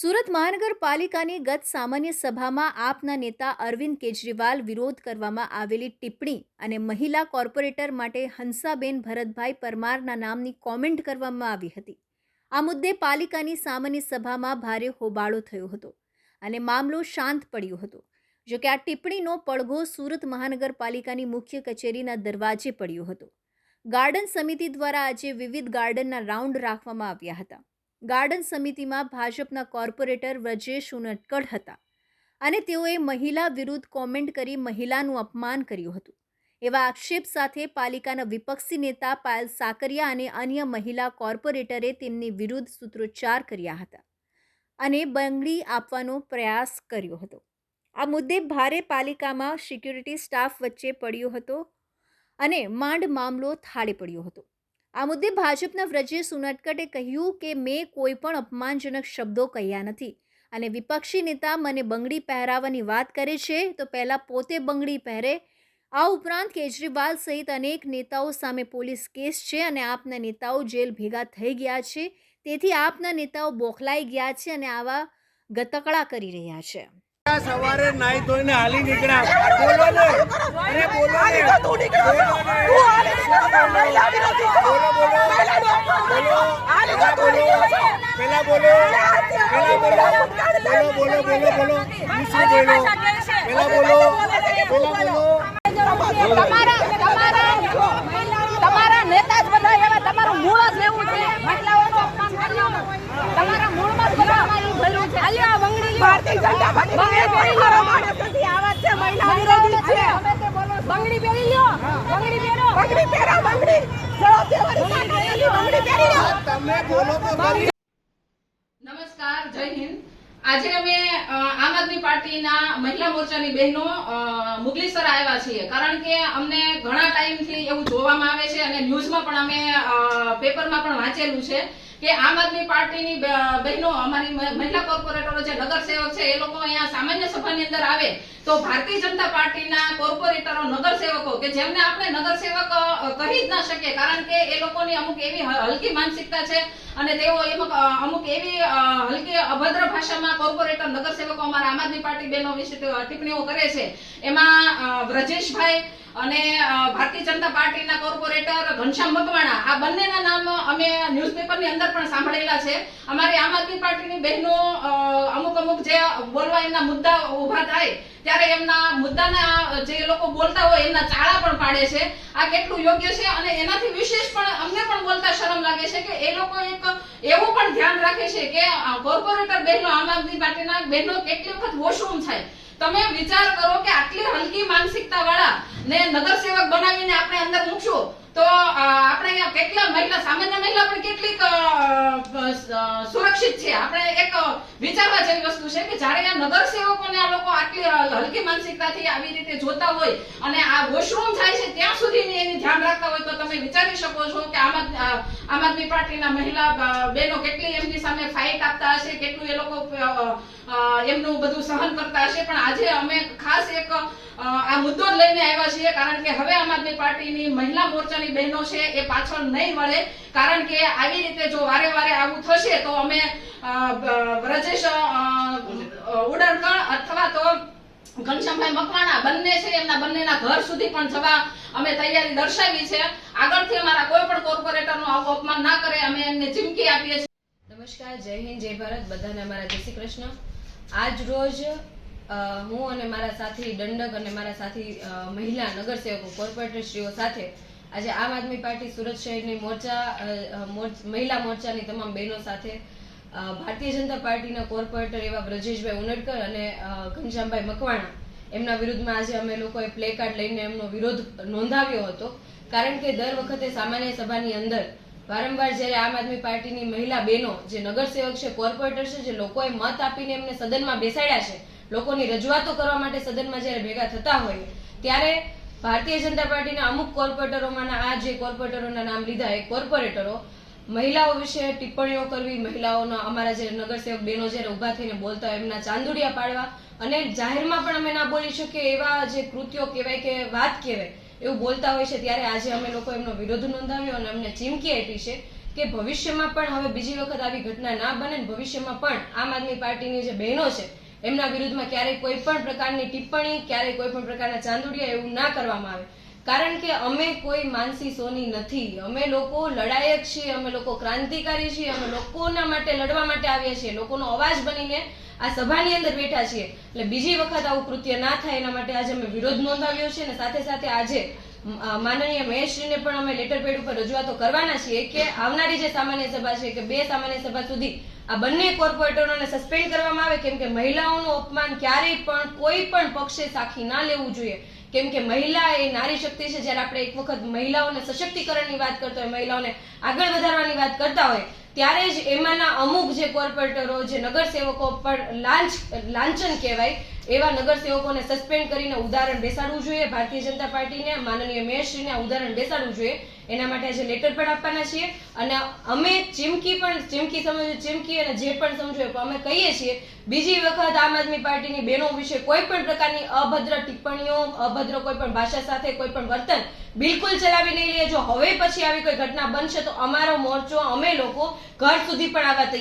સુરત મહાનગરપાલિકાની ગત સામાન્ય સભામાં આપના નેતા અરવિંદ કેજરીવાલ વિરોધ કરવામાં આવેલી ટિપ્પણી અને મહિલા કોર્પોરેટર માટે હંસાબેન ભરતભાઈ પરમારના નામની કોમેન્ટ કરવામાં આવી હતી. આ મુદ્દે પાલિકાની સામાન્ય સભામાં ભારે હોબાળો થયો હતો અને મામલો શાંત પડ્યો હતો. જો કે આ ટિપ્પણીનો પડઘો સુરત મહાનગરપાલિકાની મુખ્ય કચેરીના દરવાજે પડ્યો હતો. ગાર્ડન સમિતિ દ્વારા આજે વિવિધ ગાર્ડનના રાઉન્ડ રાખવામાં આવ્યા હતા. ગાર્ડન સમિતિમાં ભાજપના કોર્પોરેટર વ્રજેશ ઉનટકડ હતા અને તેઓએ મહિલા વિરુદ્ધ કોમેન્ટ કરી મહિલાનું અપમાન કર્યું હતું. એવા આક્ષેપ સાથે પાલિકાના વિપક્ષી નેતા પાયલ સાકરિયા અને અન્ય મહિલા કોર્પોરેટરે તેમની વિરુદ્ધ સૂત્રોચ્ચાર કર્યા હતા અને બંગડી આપવાનો પ્રયાસ કર્યો હતો. આ મુદ્દે ભારે પાલિકામાં સિક્યુરિટી સ્ટાફ વચ્ચે પડ્યો હતો અને માંડ મામલો થાળે પડ્યો હતો. આ મુદ્દે ભાજપના વ્રજેશ સુનટકટે કહ્યું કે, મેં કોઈ પણ અપમાનજનક શબ્દો કહ્યા નથી. અને વિપક્ષી નેતા મને બંગડી પહેરાવવાની વાત કરે છે, તો પહેલાં પોતે બંગડી પહેરે. આ ઉપરાંત કેજરીવાલ સહિત અનેક નેતાઓ સામે પોલીસ કેસ છે અને આપના નેતાઓ જેલ ભેગા થઈ ગયા છે. તેથી આપના નેતાઓ બોખલાઈ ગયા છે અને આવા ગતકડા કરી રહ્યા છે. સવારે નાઈ ધોઈને હાલી નીકળ્યા બોલો ને અરે બોલો ને બોલો ને. બોલો બોલો બોલો પેલા બોલો પેલા બોલો પેલા બોલો બોલો બોલો બોલો બોલો શું બોલો પેલા બોલો પેલા બોલો તમારા તમારા તમારા નેતા જ બધા એવા તમારું મૂળ જ એવું છે મહિલાઓનું અપમાન કરવાનું તમારા મૂળમાં જ બધા એવું ભર્યું છે આલ્યો આ બંગડી લ્યો ભારતીય જનતા પાર્ટી પહેરી લ્યો. માણસથી આવાજ છે મહિલા વિરોધી છે. બંગડી પહેરી લ્યો. બંગડી પહેરો. બંગડી પહેરો બંગડી. ચલો સાંકળેલી બંગડી પહેરી લ્યો તમે બોલો તો. નમસ્કાર જય હિન્દ. આજે અમે અ, આમ આદમી પાર્ટીના મહિલા મોરચાની બહેનો મુગલીસર આવ્યા છીએ. કારણ કે અમને ઘણા ટાઈમથી એવું જોવામાં આવે છે અને ન્યૂઝમાં પણ અમે પેપરમાં પણ વાંચેલું છે. કે આમ આદમી પાર્ટીની બહેનો, અમારી મહિલા કોર્પોરેટરો જે નગર સેવક છે, એ લોકો અહીંયા સામાન્ય સભાની અંદર આવે તો ભારતીય જનતા પાર્ટીના કોર્પોરેટરો, નગર સેવકો, કે જેમને આપણે નગર સેવક કહી જ ના શકીએ, કારણ કે એ લોકોની અમુક એવી હલકી માનસિકતા છે અને તેઓ અમુક અમુક એવી હલકી અભદ્ર ભાષામાં કોર્પોરેટર, નગર સેવકો અમારા આમ આદમી પાર્ટી બહેનો વિશે ટિપ્પણીઓ કરે છે. એમાં વ્રજેશભાઈ અને ભારતીય જનતા પાર્ટીના કોર્પોરેટર ઘનશ્યામ મકવાણા આ બંનેના નામ અમે ન્યૂઝપેપરની અંદર પણ સાંભળેલા છે. અમારી આમ આદમી પાર્ટીની બહેનો અમુક અમુક જે બોલવા એમના મુદ્દા ઊભા થાય, ત્યારે એમના મુદ્દાના જે લોકો બોલતા હોય એમના ચાળા પણ પાડે છે. આ કેટલું યોગ્ય છે અને એનાથી વિશેષ પણ અમને પણ બોલતા શરમ લાગે છે કે એ લોકો એક એવું પણ ધ્યાન રાખે છે કે કોર્પોરેટર બહેનો, આમ આદમી પાર્ટીના બહેનો કેટલી વખત વોશરૂમ થાય. તમે વિચાર કરો કે આટલી હલકી માનસિકતા વાળા ને નગર સેવક બનાવીને આપણે અંદર મૂકશું, તો આપણે અહીંયા કેટલા મહિલા, સામાન્ય મહિલા પણ કેટલીક સુરક્ષિત છે. આપણે એક વિચારવા જેવી વસ્તુ છે કે જ્યારે આ નગર સેવકોને આ લોકો આટલી હલકી માનસિકતાથી આવી રીતે જોતા હોય અને આ વોશરૂમ થાય છે ત્યાં સુધી એની ધ્યાન રાખતા હોય તો તમે વિચારી શકો છો કે આમ આમ આદમી પાર્ટીના મહિલા બહેનો કેટલી એમની સામે ફાઇટ આપતા હશે, કેટલું એ લોકો એમનું બધું સહન કરતા હશે. પણ આજે અમે ખાસ એક આ મુદ્દો જ લઈને આવ્યા છીએ, કારણ કે હવે આમ આદમી પાર્ટીની મહિલા મોરચાની બહેનો છે એ પાછળ નહીં મળે કારણ કે આવી રીતે જો વારે વારે આવું થશે તો અમે અ, ઉડણકર અથવા તો ઘનશ્યામભાઈ મકવાણા બંને છે એમના બંનેના ઘર સુધી પણ જવા અમે તૈયારી દર્શાવી છે. આગળથી અમારા કોઈ પણ કોર્પોરેટરનું આવું અપમાન ના કરે અમે એમને ચીમકી આપીએ છીએ. નમસ્કાર જય હિન્દ જય ભારત. બધાને મારા જય શ્રી કૃષ્ણ. આજ રોજ હું અને મારા સાથી દંડક અને મારા સાથી મહિલા નગરસેવકો કોર્પોરેટરશ્રીઓ સાથે આજે આમ આદમી પાર્ટી સુરત શહેરની મોરચા મહિલા મોરચાની તમામ બહેનો સાથે ભારતીય જનતા પાર્ટીના કોર્પોરેટર એવા બ્રજેશભાઈ ઉનડકર અને ઘનશ્યામભાઈ મકવાણા એમના વિરુદ્ધમાં આજે અમે લોકોએ પ્લે કાર્ડ લઈને એમનો વિરોધ નોંધાવ્યો હતો. કારણ કે દર વખતે સામાન્ય સભાની અંદર વારંવાર જ્યારે આમ આદમી પાર્ટીની મહિલા બહેનો, જે નગરસેવક છે, કોર્પોરેટર છે, જે લોકોએ મત આપીને એમને સદનમાં બેસાડ્યા છે, લોકોની રજૂઆતો કરવા માટે સદનમાં જ્યારે ભેગા થતા હોય, ત્યારે ભારતીય જનતા પાર્ટીના અમુક કોર્પોરેટરોમાંના આ જે કોર્પોરેટરોના નામ લીધા, એ કોર્પોરેટરો મહિલાઓ વિશે ટિપ્પણીઓ કરવી, મહિલાઓના અમારા જે નગરસેવક બહેનો જ્યારે ઊભા થઈને બોલતા હોય એમના ચાંદુડિયા પાડવા અને જાહેરમાં પણ અમે ના બોલી શકીએ એવા જે કૃત્યો કહેવાય કે વાત કહેવાય, એવું બોલતા હોય છે, ત્યારે આજે અમે લોકો એમનો વિરોધ નોંધાવ્યો અને અમને ચીમકી આપી છે કે ભવિષ્યમાં પણ હવે બીજી વખત આવી ઘટના ના બને ભવિષ્યમાં પણ આમ આદમી પાર્ટીની જે બહેનો છે, એમના વિરુદ્ધમાં ક્યારેય કોઈ પણ પ્રકારની ટિપ્પણી, ક્યારેય કોઈ પણ પ્રકારના ચાંદુડિયા એવું ના કરવામાં આવે. કારણ કે અમે કોઈ માનસી સોની નથી. અમે લોકો લડાયક છીએ, અમે લોકો ક્રાંતિકારી છીએ, અમે લોકોના માટે લડવા માટે આવ્યા છીએ, લોકોનો અવાજ બનીને આ સભાની અંદર બેઠા છીએ. એટલે બીજી વખત આવું કૃત્ય ના થાય એના માટે આજે અમે વિરોધ નોંધાવ્યો છે અને સાથે સાથે આજે માનનીય મહેશજીને પણ અમે લેટર પેડ ઉપર રજૂઆતો કરવાના છીએ કે આવનારી જે સામાન્ય સભા છે કે બે સામાન્ય સભા સુધી આ બંને કોર્પોરેટરોને સસ્પેન્ડ કરવામાં આવે, કેમ કે મહિલાઓનું અપમાન ક્યારેય પણ કોઈ પણ પક્ષે સાખી ના લેવું જોઈએ. કેમ કે મહિલા એ નારી શક્તિ છે, જ્યારે આપણે એક વખત મહિલાઓને સશક્તિકરણની વાત કરતા હોય, મહિલાઓને આગળ વધારવાની વાત કરતા હોય, ત્યારે જ એમાંના અમુક જે કોર્પોરેટરો, જે નગરસેવકો પર લાંચ, લાંચન કહેવાય, એવા નગરસેવકોને સસ્પેન્ડ કરીને ઉદાહરણ બેસાડવું જોઈએ. ભારતીય જનતા પાર્ટીને, માનનીય મેયરશ્રીને ઉદાહરણ બેસાડવું જોઈએ. એના માટે આજે લેટર પણ આપવાના છીએ. અને અમે ચીમકી પણ, ચીમકી સમજો, ચીમકી અને જે પણ સમજો એ અમે કહીએ છીએ, બીજી વખત આમ આદમી પાર્ટીની બહેનો વિશે કોઈ પણ પ્રકારની અભદ્ર ટિપ્પણીઓ, અભદ્ર કોઈ પણ ભાષા સાથે કોઈ પણ વર્તન બિલકુલ ચલાવી નહીં લઈએ જો હવે પછી આવી કોઈ ઘટના બનશે તો અમારો મોરચો, અમે લોકો ઘર સુધી પણ આવવા